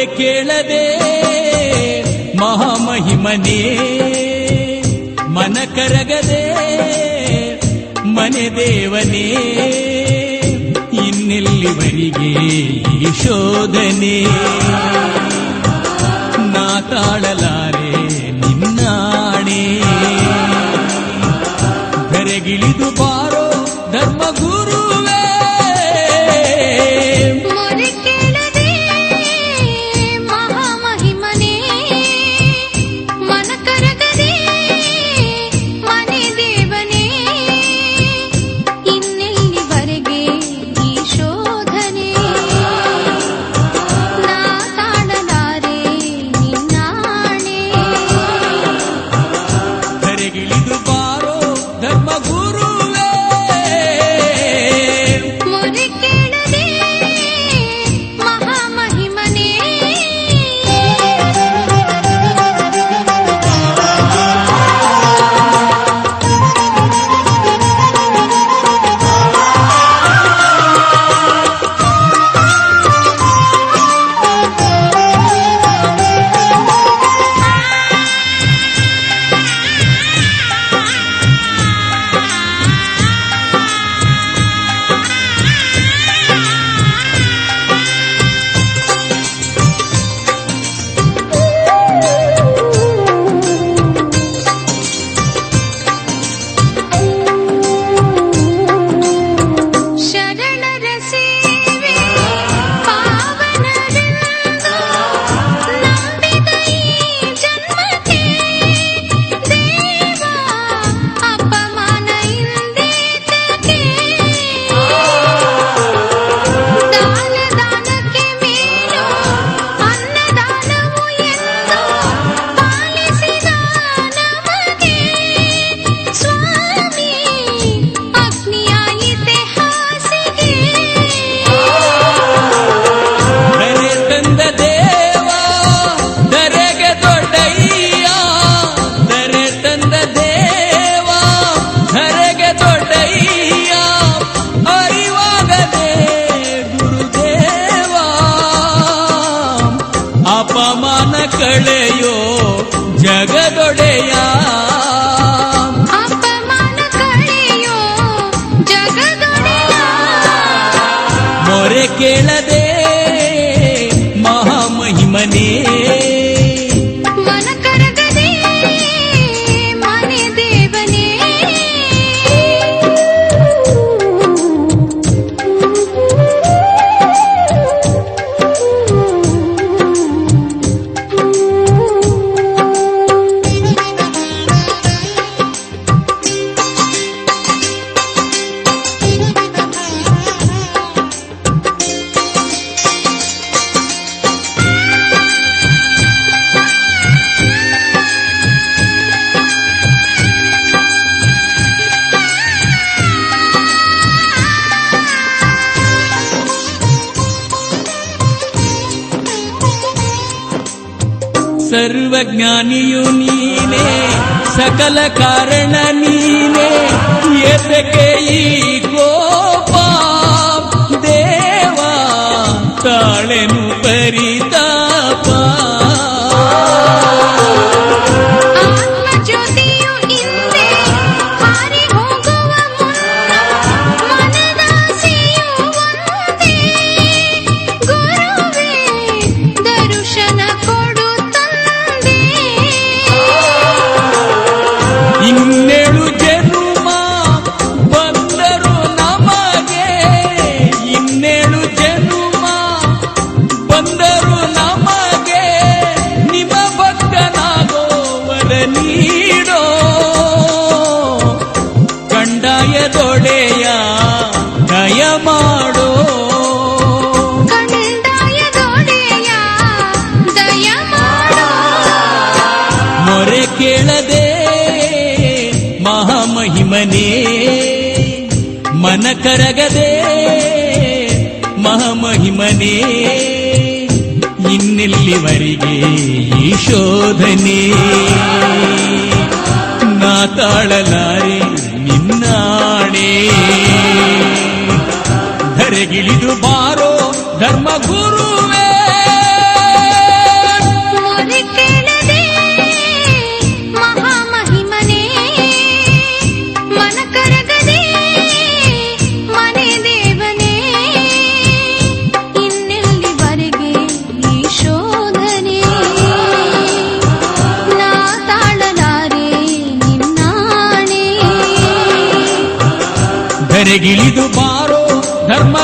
ಕೊರತೆ ಕೇಳದೆ ಮಹಾಮಹಿಮನೇ ಮನ ಕರಗದೆ ಮನೆ ದೇವನೇ ಇನ್ನೆಲ್ಲಿವರಿಗೆ ಈ ಶೋಧನೆ? ನಾ ತಾಳಲಾ ಮನ ಕಳೆಯೋ ಜಗದೊಡೆಯ? ಮೊರೆ ಕೇಳದೆ ಸರ್ವಜ್ಞಾನಿಯು ನೀನೇ ಸಕಲ ಕಾರಣ ನೀನೇ ಎದಕ್ಕೆ ಈ ಕೋಪ ದೇವಾ ತಾಳೆನು ಪರಿ ಯಾರೇ ಕೇಳದೆ ಮಹಾಮಹಿಮನೇ, ಮನ ಕರಗದೆ ಮಹಾಮಹಿಮನೇ, ಇನ್ನೆಲ್ಲಿವರಿಗೆ ಈ ಶೋಧನೆ? ನಾ ತಾಳಲಾರೆ ನಿನ್ನಾಣೆ. ಧರೆಗಿಳಿದು ಬಾರೋ ಧರ್ಮಗುರು ಧರೆಗಿಳಿದು ಬಾರೋ ಧರ್ಮ